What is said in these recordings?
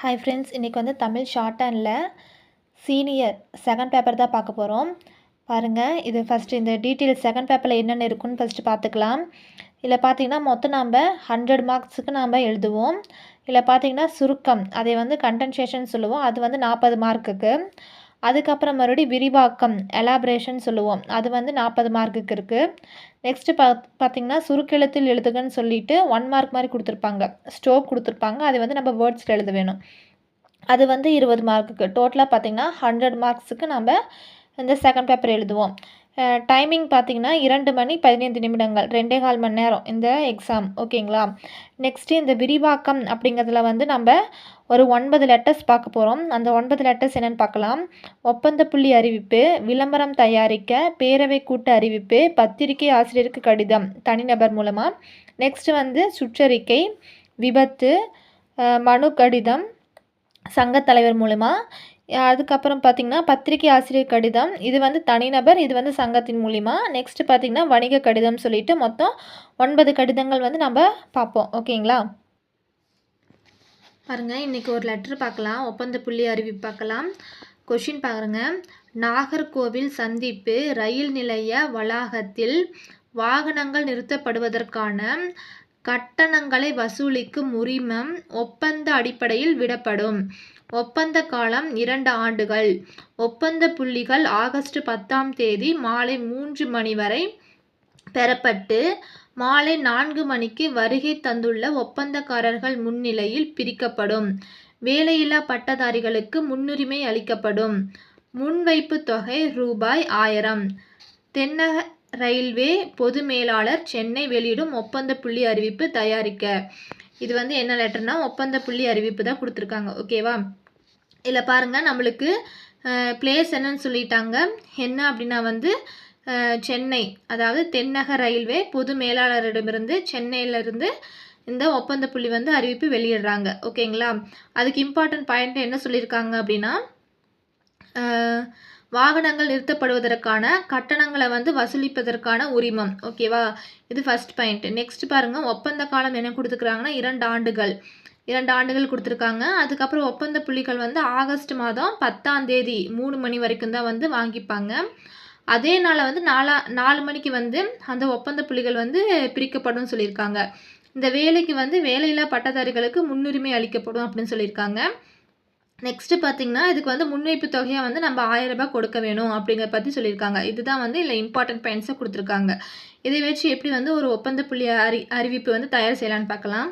Hi friends இன்றைக்கி வந்து Tamil short அண்டில் சீனியர் செகண்ட் பேப்பர் தான் பார்க்க போகிறோம் பாருங்கள் இது ஃபஸ்ட்டு இந்த டீட்டெயில்ஸ் செகண்ட் பேப்பரில் என்னென்ன இருக்குன்னு ஃபஸ்ட்டு பார்த்துக்கலாம். இதில் பார்த்தீங்கன்னா மொத்தம் நாம் ஹண்ட்ரட் மார்க்ஸுக்கு நாம் எழுதுவோம். இதில் பார்த்தீங்கன்னா சுருக்கம் அதை வந்து கண்டென்சேஷன் சொல்லுவோம். அது வந்து நாற்பது மார்க்குக்கு அதுக்கப்புறம் மறுபடியும் விரிவாக்கம் எலாபரேஷன் சொல்லுவோம். அது வந்து நாற்பது மார்க்குக்கு இருக்குது நெக்ஸ்ட்டு பா பார்த்திங்கன்னா சுருக்கெழுத்தில் எழுதுகன்னு சொல்லிட்டு ஒன் மார்க் மாதிரி கொடுத்துருப்பாங்க. ஸ்டோக் கொடுத்துருப்பாங்க. அது வந்து நம்ம வேர்ட்ஸில் எழுத வேணும். அது வந்து இருபது மார்க்குக்கு டோட்டலாக பார்த்திங்கன்னா ஹண்ட்ரட் மார்க்ஸுக்கு நம்ம இந்த செகண்ட் பேப்பர் எழுதுவோம். டைமிங் பார்த்திங்கன்னா இரண்டு மணி பதினைந்து நிமிடங்கள் ரெண்டே கால் மணி நேரம் இந்த எக்ஸாம் ஓகேங்களா நெக்ஸ்ட்டு இந்த விரிவாக்கம் அப்படிங்கிறதுல வந்து நம்ம ஒரு ஒன்பது லெட்டர்ஸ் பார்க்க போகிறோம் அந்த ஒன்பது லெட்டர்ஸ் என்னென்னு பார்க்கலாம். ஒப்பந்த புள்ளி அறிவிப்பு விளம்பரம் தயாரிக்க பேரவை கூட்ட அறிவிப்பு பத்திரிகை ஆசிரியருக்கு கடிதம் தனிநபர் மூலமாக நெக்ஸ்ட்டு வந்து சுற்றறிக்கை விபத்து மனு கடிதம் சங்கத்தலைவர் மூலமாக அதுக்கப்புறம் பார்த்திங்கன்னா பத்திரிகை ஆசிரியர் கடிதம் இது வந்து தனிநபர் இது வந்து சங்கத்தின் மூலிமா நெக்ஸ்ட்டு பார்த்திங்கன்னா வணிக கடிதம் சொல்லிட்டு மொத்தம் ஒன்பது கடிதங்கள் வந்து நம்ம பார்ப்போம் ஓகேங்களா? பாருங்கள் இன்றைக்கி ஒரு லெட்ரு பார்க்கலாம் ஒப்பந்த புள்ளி அறிவிப்பு பார்க்கலாம் கொஷின் பாருங்க. நாகர்கோவில் சந்திப்பு ரயில் நிலைய வளாகத்தில் வாகனங்கள் நிறுத்தப்படுவதற்கான கட்டணங்களை வசூலிக்கும் உரிமம் ஒப்பந்த அடிப்படையில் விடப்படும். ஒப்பந்த காலம் இரண்டு ஆண்டுகள். ஒப்பந்த புள்ளிகள் ஆகஸ்ட் பத்தாம் தேதி மாலை மூன்று மணி வரை பெறப்பட்டு மாலை நான்கு மணிக்கு வருகை தந்துள்ள ஒப்பந்தக்காரர்கள் முன்னிலையில் பிரிக்கப்படும். வேலையில்லா பட்டதாரிகளுக்கு முன்னுரிமை அளிக்கப்படும். முன்வைப்பு தொகை ரூபாய் ஆயிரம். தென்னக ரயில்வே பொது மேலாளர் சென்னை வெளியிடும் ஒப்பந்த புள்ளி அறிவிப்பு தயாரிக்க. இது வந்து என்ன லெட்டர்னா ஒப்பந்த புள்ளி அறிவிப்பு தான் கொடுத்துருக்காங்க. ஓகேவா இதில் பாருங்கள் நம்மளுக்கு பிளேஸ் என்னன்னு சொல்லிட்டாங்க. என்ன அப்படின்னா வந்து சென்னை. அதாவது தென்னக ரயில்வே பொது மேலாளரிடமிருந்து சென்னையிலேருந்து இந்த ஒப்பந்த புள்ளி வந்து அறிவிப்பு வெளியிடுறாங்க. ஓகேங்களா அதுக்கு இம்பார்ட்டன்ட் பாயிண்ட் என்ன சொல்லியிருக்காங்க அப்படின்னா வாகனங்கள் நிறுத்தப்படுவதற்கான கட்டணங்களை வந்து வசூலிப்பதற்கான உரிமம். ஓகேவா இது ஃபஸ்ட் பாயிண்ட் நெக்ஸ்ட் பாருங்கள் ஒப்பந்த காலம் என்ன கொடுத்துருக்குறாங்கன்னா இரண்டு ஆண்டுகள். இரண்டு ஆண்டுகள் கொடுத்துருக்காங்க. அதுக்கப்புறம் ஒப்பந்த புள்ளிகள் வந்து ஆகஸ்ட் மாதம் பத்தாம் தேதி மூணு மணி வரைக்கும் தான் வந்து வாங்கிப்பாங்க. அதே நாளில் வந்து நாலா நாலு மணிக்கு வந்து அந்த ஒப்பந்த புள்ளிகள் வந்து பிரிக்கப்படும் சொல்லியிருக்காங்க. இந்த வேலைக்கு வந்து வேலையில்லா பட்டதாரிகளுக்கு முன்னுரிமை அளிக்கப்படும் அப்படின்னு சொல்லியிருக்காங்க. நெக்ஸ்ட்டு பார்த்தீங்கன்னா இதுக்கு வந்து முன்வைப்பு தொகையை வந்து நம்ம ஆயிரம் ரூபாய் கொடுக்க வேணும் அப்படிங்கிற பற்றி சொல்லியிருக்காங்க. இதுதான் வந்து இல்லை இம்பார்ட்டன்ட் பாயிண்ட்ஸை கொடுத்துருக்காங்க. இதை வச்சு எப்படி வந்து ஒரு ஒப்பந்த புள்ளி அறி அறிவிப்பு வந்து தயார் செய்யலான்னு பார்க்கலாம்.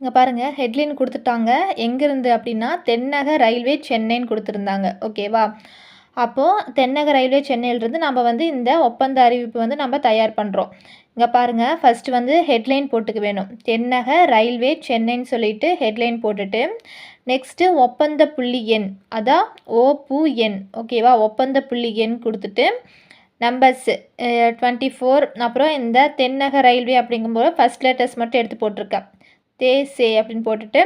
இங்கே பாருங்கள் ஹெட்லைன் கொடுத்துட்டாங்க. எங்கேருந்து அப்படின்னா தென்னக ரயில்வே சென்னைன்னு கொடுத்துருந்தாங்க. ஓகேவா அப்போது தென்னக ரயில்வே சென்னையிலிருந்து நம்ம வந்து இந்த ஒப்பந்த அறிவிப்பு வந்து நம்ம தயார் பண்ணுறோம் இங்கே பாருங்கள் ஃபஸ்ட்டு வந்து ஹெட்லைன் போட்டுக்க வேணும். தென்னக ரயில்வே சென்னைன்னு சொல்லிட்டு ஹெட்லைன் போட்டுட்டு நெக்ஸ்ட்டு ஒப்பந்த புள்ளி எண் அதான் ஓ எண் ஓகேவா ஒப்பந்த புள்ளி எண் கொடுத்துட்டு நம்பர்ஸ் டுவெண்ட்டி ஃபோர் அப்புறம் இந்த தென்னக ரயில்வே அப்படிங்கும்போது ஃபஸ்ட் லெட்டர்ஸ் மட்டும் எடுத்து போட்டிருக்கேன். தே சே அப்படின்னு போட்டுட்டு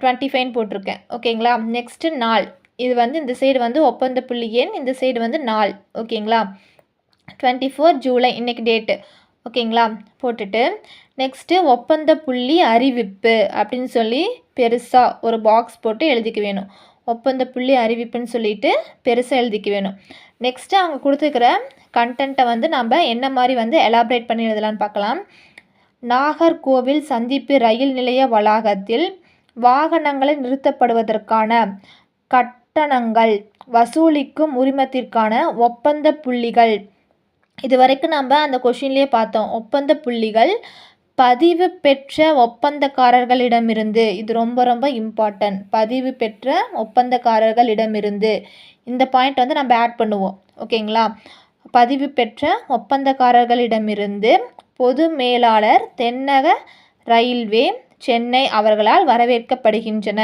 டுவெண்ட்டி ஃபைன் போட்டிருக்கேன். ஓகேங்களா நெக்ஸ்ட்டு நாள். இது வந்து இந்த சைடு வந்து ஒப்பந்த புள்ளி எண் இந்த சைடு வந்து நாள். ஓகேங்களா டுவெண்ட்டி ஃபோர் ஜூலை இன்றைக்கி டேட்டு ஓகேங்களா? போட்டுட்டு நெக்ஸ்ட்டு ஒப்பந்த புள்ளி அறிவிப்பு அப்படின்னு சொல்லி பெருசாக ஒரு பாக்ஸ் போட்டு எழுதிக்க வேணும். ஒப்பந்த புள்ளி அறிவிப்புன்னு சொல்லிட்டு பெருசாக எழுதிக்க வேணும். நெக்ஸ்ட்டு அவங்க கொடுத்துருக்கிற கண்டென்ட்டை வந்து நம்ம என்ன மாதிரி வந்து எலாப்ரேட் பண்ணி எழுதலான்னு பார்க்கலாம். நாகர்கோவில் சந்திப்பு ரயில் நிலைய வளாகத்தில் வாகனங்களை நிறுத்தப்படுவதற்கான கட்டணங்கள் வசூலிக்கும் உரிமத்திற்கான ஒப்பந்த புள்ளிகள். இது வரைக்கும் நம்ம அந்த கொஷின்லேயே பார்த்தோம். ஒப்பந்த புள்ளிகள் பதிவு பெற்ற ஒப்பந்தக்காரர்களிடமிருந்து. இது ரொம்ப ரொம்ப இம்பார்ட்டன்ட் பதிவு பெற்ற ஒப்பந்தக்காரர்களிடமிருந்து. இந்த பாயிண்ட் வந்து நம்ம ஆட் பண்ணுவோம். ஓகேங்களா? பதிவு பெற்ற ஒப்பந்தக்காரர்களிடமிருந்து பொது மேலாளர் தென்னக ரயில்வே சென்னை அவர்களால் வரவேற்கப்படுகின்றன.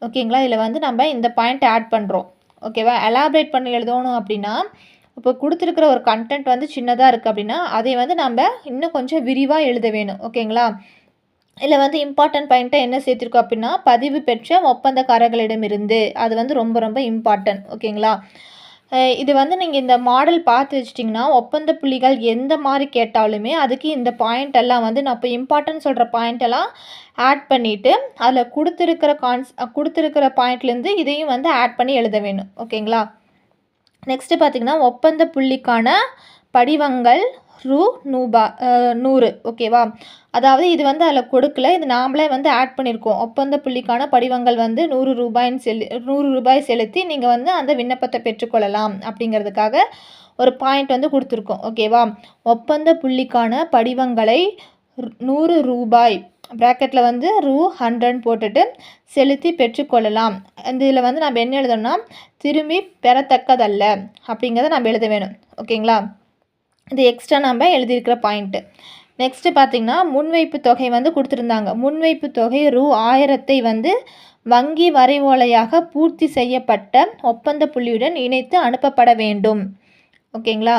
ஓகேங்களா? இதில் வந்து நம்ம இந்த பாயிண்ட் ஆட் பண்ணுறோம் ஓகேவா? எலாபரேட் பண்ணி எழுதணும் அப்படின்னா இப்போ கொடுத்துருக்குற ஒரு கண்டென்ட் வந்து சின்னதாக இருக்குது அப்படின்னா அதை வந்து நம்ம இன்னும் கொஞ்சம் விரிவாக எழுத வேணும். ஓகேங்களா இதில் வந்து இம்பார்ட்டன்ட் பாயிண்ட்டை என்ன சேர்த்துருக்கோம் அப்படின்னா பதிவு பெற்ற ஒப்பந்தக்காரர்களிடமிருந்து. அது வந்து ரொம்ப ரொம்ப இம்பார்ட்டன்ட் ஓகேங்களா இது வந்து நீங்கள் இந்த மாடல் பார்த்து வச்சிட்டிங்கன்னா ஒப்பந்த புள்ளிகள் எந்த மாதிரி கேட்டாலுமே அதுக்கு இந்த பாயிண்ட் எல்லாம் வந்து நான் இப்போ இம்பார்ட்டன்ட் சொல்கிற பாயிண்ட் எல்லாம் ஆட் பண்ணிவிட்டு அதில் கொடுத்துருக்கிற கான்ஸ் கொடுத்துருக்கிற பாயிண்ட்லேருந்து இதையும் வந்து ஆட் பண்ணி எழுத வேணும். ஓகேங்களா நெக்ஸ்ட்டு பார்த்தீங்கன்னா ஒப்பந்த புள்ளிக்கான படிவங்கள் ரூ நூபா நூறு. ஓகேவா அதாவது இது வந்து அதில் கொடுக்கல. இது நாமளே வந்து ஆட் பண்ணியிருக்கோம் ஒப்பந்த புள்ளிக்கான படிவங்கள் வந்து நூறு ரூபாய்ன்னு செலு நூறு ரூபாய் செலுத்தி நீங்கள் வந்து அந்த விண்ணப்பத்தை பெற்றுக்கொள்ளலாம் அப்படிங்கிறதுக்காக ஒரு பாயிண்ட் வந்து கொடுத்துருக்கோம். ஓகேவா ஒப்பந்த புள்ளிக்கான படிவங்களை நூறு ரூபாய் ப்ராக்கெட்டில் வந்து ரூ ஹண்ட்ரட் போட்டுட்டு செலுத்தி பெற்றுக்கொள்ளலாம். இந்த இதில் வந்து நம்ம என்ன எழுதணும்னா திரும்பி பெறத்தக்கதல்ல அப்படிங்கிறத நம்ம எழுத வேணும். ஓகேங்களா? இது எக்ஸ்ட்ரா நம்ம எழுதியிருக்கிற பாயிண்ட்டு நெக்ஸ்ட்டு பார்த்தீங்கன்னா முன்வைப்பு தொகை வந்து கொடுத்துருந்தாங்க. முன்வைப்பு தொகை ரூ ஆயிரத்தை வந்து வங்கி வரைவோலையாக பூர்த்தி செய்யப்பட்ட ஒப்பந்த புள்ளியுடன் இணைத்து அனுப்பப்பட வேண்டும். ஓகேங்களா?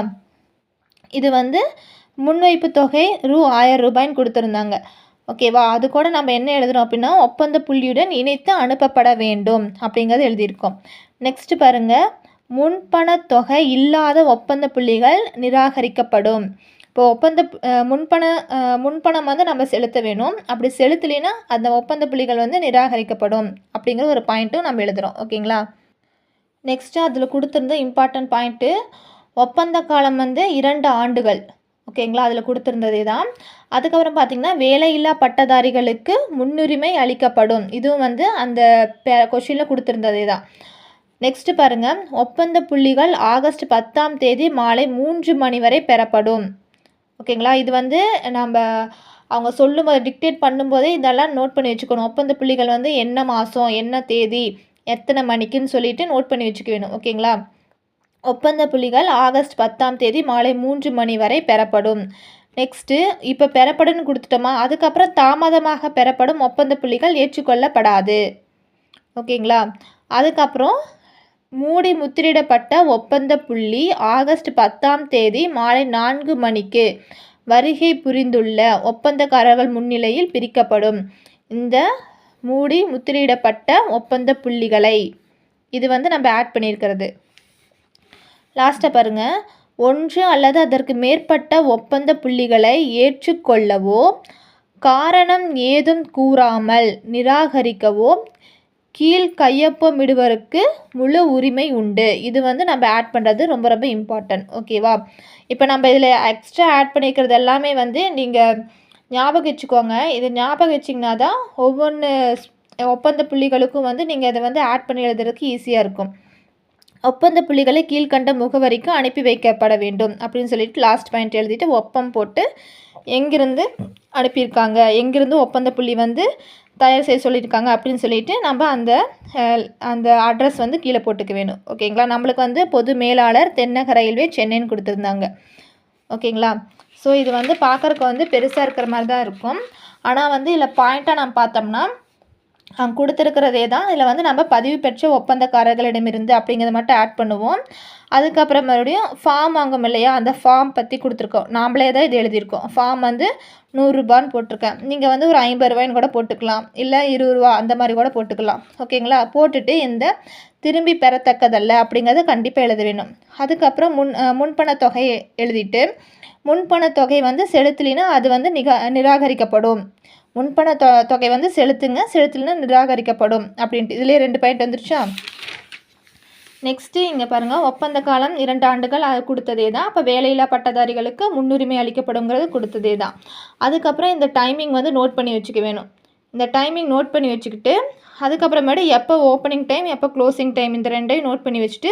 இது வந்து முன்வைப்பு தொகை ரூ ஆயிரம் ரூபாய்ன்னு கொடுத்துருந்தாங்க. ஓகேவா அது கூட நம்ம என்ன எழுதுகிறோம் அப்படின்னா ஒப்பந்த புள்ளியுடன் இணைத்து அனுப்பப்பட வேண்டும் அப்படிங்கிறது எழுதியிருக்கோம். நெக்ஸ்ட்டு பாருங்கள் முன்பணத் தொகை இல்லாத ஒப்பந்த புள்ளிகள் நிராகரிக்கப்படும். இப்போ ஒப்பந்த முன்பண முன்பணம் வந்து நம்ம செலுத்த வேணும். அப்படி செலுத்தலைன்னா அந்த ஒப்பந்த புள்ளிகள் வந்து நிராகரிக்கப்படும் அப்படிங்கிற ஒரு பாயிண்ட்டும் நம்ம எழுதுகிறோம் ஓகேங்களா நெக்ஸ்ட்டு அதில் கொடுத்துருந்த இம்பார்ட்டன்ட் பாயிண்ட்டு ஒப்பந்த காலம் வந்து இரண்டு ஆண்டுகள். ஓகேங்களா? அதில் கொடுத்துருந்ததே தான். அதுக்கப்புறம் பார்த்திங்கன்னா வேலையில்லா பட்டதாரிகளுக்கு முன்னுரிமை அளிக்கப்படும். இதுவும் வந்து அந்த கொஷினில் கொடுத்துருந்ததே தான். நெக்ஸ்ட் பாருங்கள் ஒப்பந்த புள்ளிகள் ஆகஸ்ட் பத்தாம் தேதி மாலை மூன்று மணி வரை பெறப்படும். ஓகேங்களா? இது வந்து நம்ம அவங்க சொல்லும்போது டிக்டேட் பண்ணும்போதே இதெல்லாம் நோட் பண்ணி வச்சுக்கணும். ஒப்பந்த புள்ளிகள் வந்து என்ன மாதம் என்ன தேதி எத்தனை மணிக்குன்னு சொல்லிட்டு நோட் பண்ணி வச்சுக்க வேணும். ஓகேங்களா? ஒப்பந்த புள்ளிகள் ஆகஸ்ட் பத்தாம் தேதி மாலை மூன்று மணி வரை பெறப்படும். நெக்ஸ்ட்டு இப்போ பெறப்படும்னு கொடுத்துட்டோமா? அதுக்கப்புறம் தாமதமாக பெறப்படும் ஒப்பந்த புள்ளிகள் ஏற்றுக்கொள்ளப்படாது. ஓகேங்களா? அதுக்கப்புறம் மூடி முத்திரிடப்பட்ட ஒப்பந்த புள்ளி ஆகஸ்ட் பத்தாம் தேதி மாலை நான்கு மணிக்கு வருகை புரிந்துள்ள ஒப்பந்தக்காரர்கள் முன்னிலையில் பிரிக்கப்படும். இந்த மூடி முத்திரையிடப்பட்ட ஒப்பந்த புள்ளிகளை இது வந்து நம்ம ஆட் பண்ணியிருக்கிறது. லாஸ்ட்டை பாருங்க. ஒன்று அல்லது அதற்கு மேற்பட்ட ஒப்பந்த புள்ளிகளை ஏற்றுக்கொள்ளவோ காரணம் ஏதும் கூறாமல் நிராகரிக்கவோ கீழ் கையொப்பமிடுவருக்கு முழு உரிமை உண்டு. இது வந்து நம்ம ஆட் பண்ணுறது ரொம்ப ரொம்ப இம்பார்ட்டன்ட் ஓகேவா இப்போ நம்ம இதில் எக்ஸ்ட்ரா ஆட் பண்ணிக்கிறது எல்லாமே வந்து நீங்கள் ஞாபகம் வச்சுக்கோங்க. இது ஞாபகம் வச்சிங்கன்னா தான் ஒவ்வொன்று ஒப்பந்த புள்ளிகளுக்கும் வந்து நீங்கள் இதை வந்து ஆட் பண்ணி எழுதுறதுக்கு ஈஸியாக இருக்கும். ஒப்பந்த புள்ளிகளை கீழ்கண்ட முகவரிக்கு அனுப்பி வைக்கப்பட வேண்டும் அப்படின்னு சொல்லிட்டு லாஸ்ட் பாயிண்ட் எழுதிட்டு ஒப்பம் போட்டு எங்கிருந்து அனுப்பியிருக்காங்க? எங்கிருந்து ஒப்பந்த புள்ளி வந்து தயார் செய்ய சொல்லியிருக்காங்க அப்படின்னு சொல்லிட்டு நம்ம அந்த அந்த அட்ரஸ் வந்து கீழே போட்டுக்க வேணும். ஓகேங்களா நம்மளுக்கு வந்து பொது மேலாளர் தென்னக ரயில்வே சென்னைன்னு கொடுத்துருந்தாங்க. ஓகேங்களா ஸோ இது வந்து பார்க்குறக்கு வந்து பெருசாக இருக்கிற மாதிரி தான் இருக்கும். ஆனால் வந்து இதில் பாயிண்ட்டாக நம்ம பார்த்தோம்னா கொடுத்துருக்கிறதே தான். இதில் வந்து நம்ம பதிவு பெற்ற ஒப்பந்தக்காரர்களிடமிருந்து அப்படிங்கிறத மட்டும் ஆட் பண்ணுவோம். அதுக்கப்புறம் மறுபடியும் ஃபார்ம் வாங்கும் இல்லையா? அந்த ஃபார்ம் பற்றி கொடுத்துருக்கோம். நாம்ளே தான் இது எழுதியிருக்கோம். ஃபார்ம் வந்து நூறுரூபான்னு போட்டிருக்கேன். நீங்கள் வந்து ஒரு ஐம்பது ரூபாய்ன்னு கூட போட்டுக்கலாம். இல்லை இருபது ரூபா அந்த மாதிரி கூட போட்டுக்கலாம். ஓகேங்களா போட்டுட்டு இந்த திரும்பி பெறத்தக்கதல்ல அப்படிங்கிறத கண்டிப்பாக எழுத வேணும். அதுக்கப்புறம் முன் அஹ், முன்பணத் தொகையை எழுதிட்டு முன்பணத் தொகை வந்து செலுத்தலினா அது வந்து நிகா நிராகரிக்கப்படும். முன்பண தொ தொகை வந்து செலுத்துங்க. செலுத்தலைன்னா நிராகரிக்கப்படும். அப்படின்ட்டு. இதுலேயே ரெண்டு பாயிண்ட் வந்துருச்சா? நெக்ஸ்ட்டு இங்கே பாருங்கள் ஒப்பந்த காலம் இரண்டு ஆண்டுகள் அது கொடுத்ததே தான். அப்போ வேலையில்லா பட்டதாரிகளுக்கு முன்னுரிமை அளிக்கப்படுங்கிறது கொடுத்ததே தான். அதுக்கப்புறம் இந்த டைமிங் வந்து நோட் பண்ணி வச்சுக்க வேணும். இந்த டைமிங் நோட் பண்ணி வச்சுக்கிட்டு அதுக்கப்புறமேட்டு எப்போ ஓப்பனிங் டைம் எப்போ க்ளோசிங் டைம் இந்த ரெண்டையும் நோட் பண்ணி வச்சுட்டு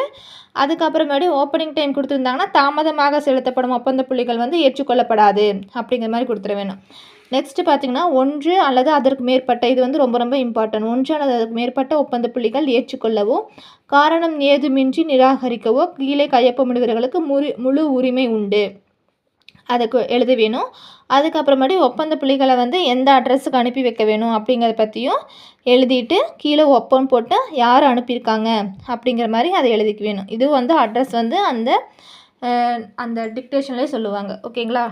அதுக்கப்புறமேட்டு ஓப்பனிங் டைம் கொடுத்துருந்தாங்கன்னா தாமதமாக செலுத்தப்படும் ஒப்பந்த புள்ளிகள் வந்து ஏற்றுக்கொள்ளப்படாது அப்படிங்கிற மாதிரி கொடுத்துட வேணும். நெக்ஸ்ட்டு பார்த்தீங்கன்னா ஒன்று அல்லது அதற்கு மேற்பட்ட இது வந்து ரொம்ப ரொம்ப இம்பார்ட்டன்ட் ஒன்று அல்லது அதற்கு மேற்பட்ட ஒப்பந்த புள்ளிகள் ஏற்றுக்கொள்ளவோ காரணம் ஏதுமின்றி நிராகரிக்கவோ கீழே கையொப்பமிடுவர்களுக்கு முழு முழு உரிமை உண்டு. அதுக்கு எழுத வேணும். அதுக்கப்புறமேட்டு ஒப்பந்த புள்ளிகளை வந்து எந்த அட்ரஸுக்கு அனுப்பி வைக்க வேணும் அப்படிங்கிறத பற்றியும் எழுதிட்டு கீழே ஒப்பம் போட்டு யார் அனுப்பியிருக்காங்க அப்படிங்கிற மாதிரி அதை எழுதிக்க வேணும். இது வந்து அட்ரஸ் வந்து அந்த அந்த டிக்டேஷன்லேயே சொல்லுவாங்க. ஓகேங்களா